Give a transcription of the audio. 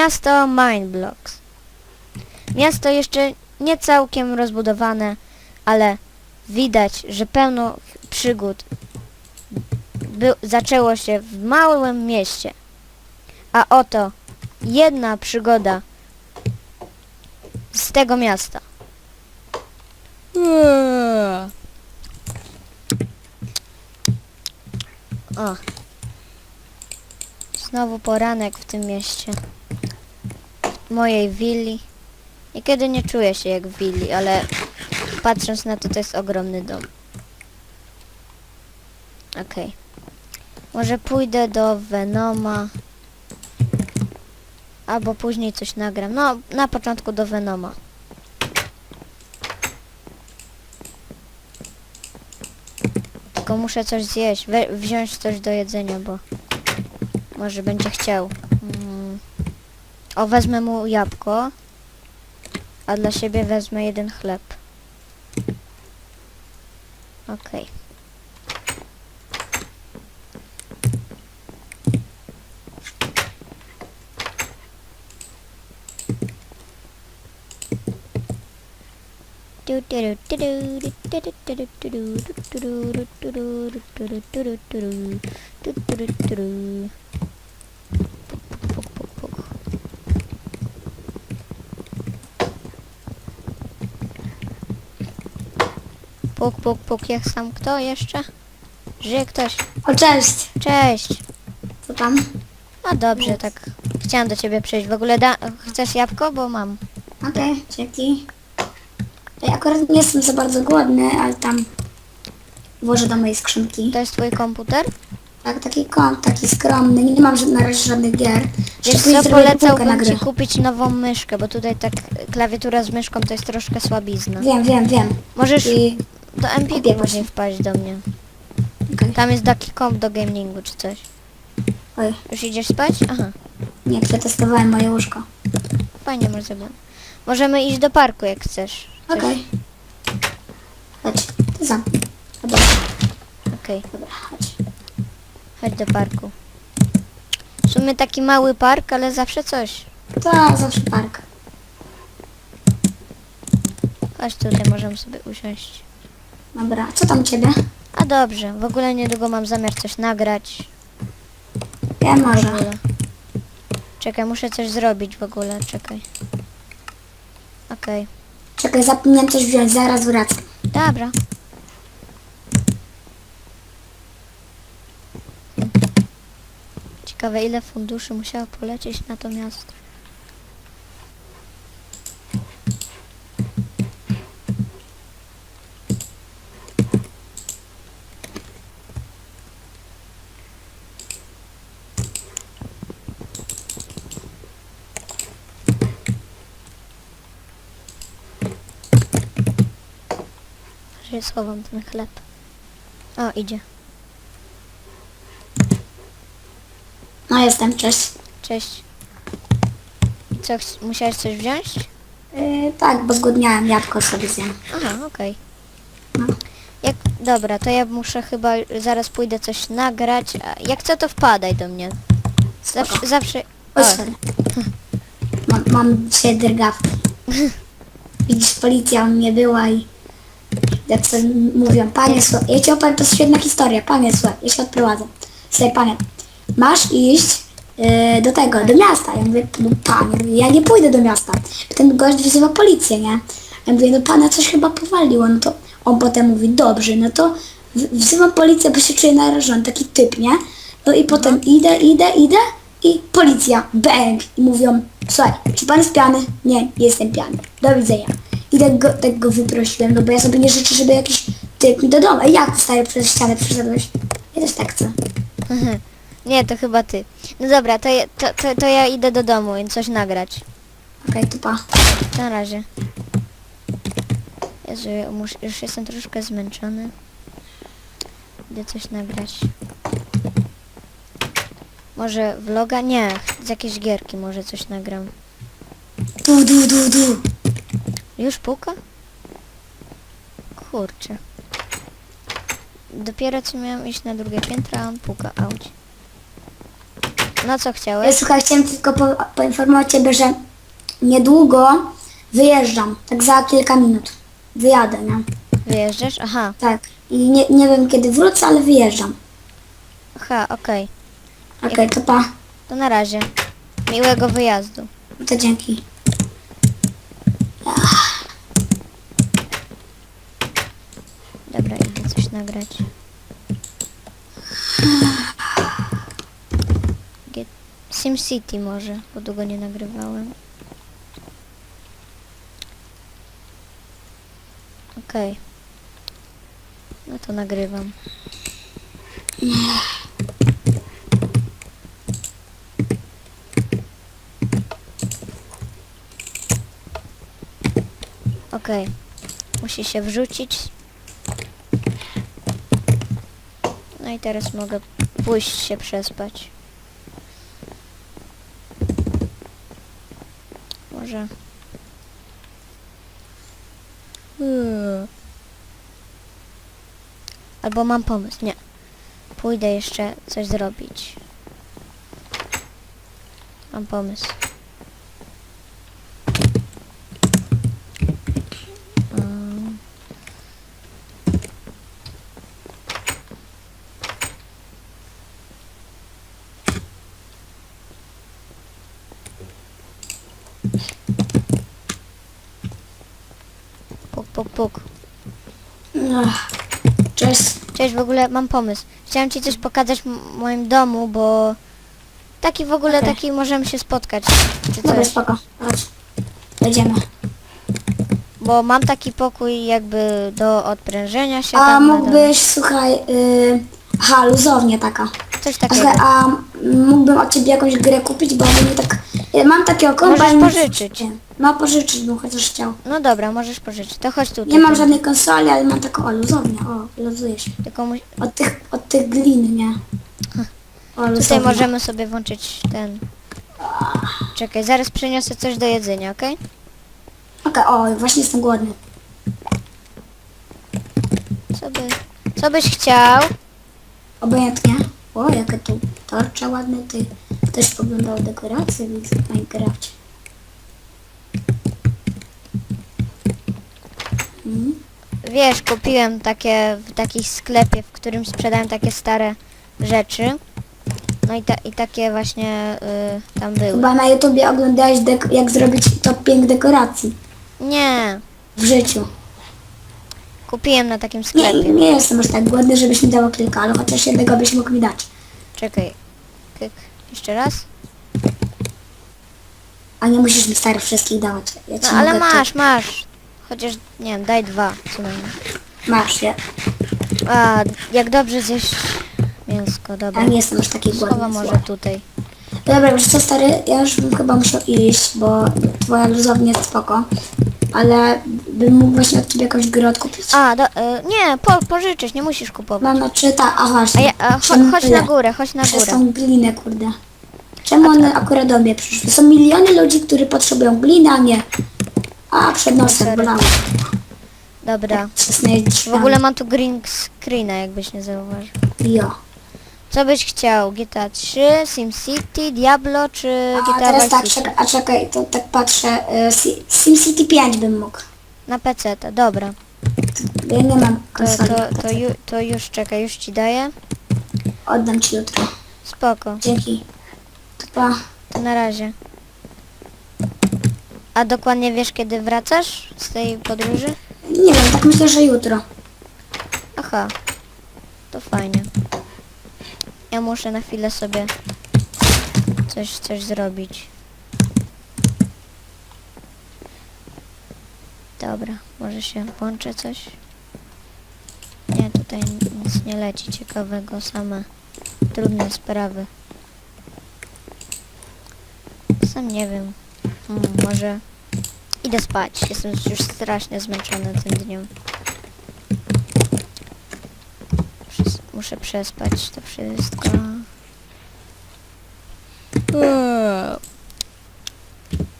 Miasto Mindblocks. Miasto jeszcze nie całkiem rozbudowane, ale widać, że pełno przygód zaczęło się w małym mieście. A oto jedna przygoda z tego miasta. O. Znowu poranek w tym mieście. Mojej willi. Niekiedy nie czuję się jak w willi, ale patrząc na to, to jest ogromny dom. Okej. Może pójdę do Venoma. Albo później coś nagram. No, na początku do Venoma. Tylko muszę coś zjeść, we, wziąć coś do jedzenia, bo może będzie chciał. Mm. O, wezmę mu jabłko, a dla siebie wezmę jeden chleb. Okej. Puk, puk, puk, jak sam kto jeszcze? Żyje ktoś? O, cześć. Cześć. Co tam? No dobrze, tak. Chciałam do ciebie przyjść. W ogóle da... chcesz jabłko? Bo mam. Okej, dzięki. Ja akurat nie jestem za bardzo głodny, ale tam włożę do mojej skrzynki. To jest twój komputer? Tak, taki kąt, taki skromny. Nie mam na razie żadnych gier. Wiesz co, polecałbym ci kupić nową myszkę, bo tutaj tak klawiatura z myszką to jest troszkę słabizna. Wiem, wiem, wiem. Możesz I... do Empiku później wpaść do mnie. Okej. Tam jest taki komp do gamingu czy coś. Oj, Już idziesz spać? Aha, nie, przetestowałem moje łóżko. fajnie może zrobiłem. Możemy iść do parku jak chcesz. Okej. Chodź, ty za. Dobra, Okej, dobra, chodź. chodź do parku. W sumie taki mały park, ale zawsze coś. To zawsze park. Chodź tutaj, możemy sobie usiąść. Dobra, co tam ciebie? A dobrze, w ogóle niedługo mam zamiar coś nagrać. Ja W może. ogóle. Czekaj, muszę coś zrobić w ogóle, czekaj. Okej, Czekaj, zapomniałem coś wziąć, zaraz wracam. dobra. Ciekawe ile funduszy musiało polecieć na to miasto. Że schowam ten chleb. O, idzie. No jestem, cześć. Cześć. I Co, musiałeś coś wziąć? Yy, tak, bo zgłodniałem, jabłko sobie zjem. Aha, okej. No. Jak, dobra, to ja muszę chyba, zaraz pójdę coś nagrać. A jak co, to wpadaj do mnie. Zawsze, zawsze... O. Mam, mam dzisiaj drgawki. Widzisz, policja u mnie była i jak sobie mówią, panie, słuchaj, ja ci opowiem, to jest świetna historia, panie, słuchaj, ja się odprowadzę. Słuchaj, panie, masz iść yy, do tego, do miasta. Ja mówię, no panie, ja nie pójdę do miasta. Ten gość wzywa policję, nie? Ja mówię, no pana coś chyba powaliło, no to on potem mówi, dobrze, no to wzywam policję, bo się czuję narażony, taki typ, nie? No i potem idę, idę, idę i policja, bang, i mówią, słuchaj, czy pan jest pijany? Nie, nie jestem pijany, do widzenia. I tak go, tak go wyprosiłem, no bo ja sobie nie życzę, żeby jakiś typ mi do domu. Ej, jak stary przez ścianę przyszedłeś? Ja też tak chcę. nie, to chyba ty. No dobra, to, ja- to, to, to ja idę do domu i coś nagrać. Okej, to pa. Na razie. Jezu, ja mus, już jestem troszkę zmęczony. Idę coś nagrać. Może vloga? Nie, z jakiejś gierki może coś nagram. Du, du, du, du. Już puka? Kurczę. Dopiero co miałam iść na drugie piętro, a on puka. Auć. No co Ja, chciałeś? słuchaj, chciałem tylko po, poinformować Ciebie, że niedługo wyjeżdżam, tak za kilka minut. Wyjadę, nie? Wyjeżdżasz? Aha, Tak. I nie, nie wiem kiedy wrócę, ale wyjeżdżam. aha, okej. Okej, to pa. To na razie. Miłego wyjazdu. To dzięki. Dobra, idę coś nagrać. SimCity może, bo długo nie nagrywałem. Okej. No to nagrywam. Okej. Musi się wrzucić. No i teraz mogę pójść się przespać. Może. Hmm. Albo mam pomysł, nie. Pójdę jeszcze coś zrobić. Mam pomysł. Mm. Puk. Ach, Cześć. Cześć, w ogóle mam pomysł. Chciałem ci coś pokazać w m- moim domu, bo taki w ogóle, Okej. taki możemy się spotkać, czy Dobra, coś. spoko. Chodź. Jedziemy. Bo mam taki pokój jakby do odprężenia się A tam. na dole. mógłbyś, słuchaj, aha, luzownia taka. Coś A, takiego. słuchaj, a mógłbym od ciebie jakąś grę kupić, bo mnie tak... Ja mam takiego komba Możesz pożyczyć. No pożyczyć bym chociaż chciał. No dobra, możesz pożyczyć. To chodź tutaj. Nie mam żadnej konsoli, ale mam taką, o, luzownia, o, luzuje się. Tylko mu... Od tych, od tych glin, nie? O, Tutaj luzownia. możemy sobie włączyć ten... Czekaj, zaraz przyniosę coś do jedzenia, okej? Okej, o, właśnie jestem głodny. Co by... Co byś chciał? Obojętnie. O, jakie tu torcze ładne, ty. Ktoś poglądał dekoracje w Minecrafcie. Wiesz, kupiłem takie w takim sklepie, w którym sprzedają takie stare rzeczy. No i, ta, i takie właśnie y, tam były. Chyba na YouTubie oglądałeś, dek- jak zrobić top 5 dekoracji Nie, w życiu. kupiłem na takim Nie, sklepie. nie jestem aż tak głodny, żebyś mi dał kilka, ale chociaż jednego byś mógł mi dać. Czekaj. Kyk. Jeszcze raz? A nie musisz mi stary wszystkich dawać. Ja ci No ale mogę masz, masz. Chociaż, nie wiem, daj dwa co najmniej. Masz, ja, A, jak dobrze zjeść mięsko, dobra. ja nie jestem aż taki Schowa głodny. może Może. tutaj. Dobra, wiesz co stary, ja już bym chyba musiał iść, bo twoja luzownia jest spoko. Ale bym mógł właśnie od ciebie jakąś grę odkupić. A, do, y, nie, po, pożyczyć, nie musisz kupować. No, no czy ta, a A właśnie. ja, a, cho, Czemu chodź tyle? na górę, chodź na Przez górę. tą glinę, kurde. Czemu one akurat do mnie przyszły? Są miliony ludzi, którzy potrzebują gliny, a nie. A, przed nosem Sorry. Dobra. W ogóle mam tu green screena, jakbyś nie zauważył. Jo. Co byś chciał? GTA 3, SimCity, Diablo czy A GTA teraz Vice tak, City? czekaj, a czekaj, to tak patrzę. y, Si- SimCity 5 bym mógł. Na PC, to dobra. Ja nie mam To, konsoli. to, to, ju, to już czekaj, już ci daję. Oddam ci jutro. Spoko, Dzięki. To pa. to na razie. A dokładnie wiesz kiedy wracasz z tej podróży? Nie wiem, tak myślę, że jutro. Aha, to fajnie. Ja muszę na chwilę sobie coś, coś zrobić. Dobra, może się włączę coś? Nie, tutaj nic nie leci ciekawego, same trudne sprawy. Sam nie wiem. Hmm, może idę spać. Jestem już strasznie zmęczony tym dniem. Muszę przespać to wszystko. Eee.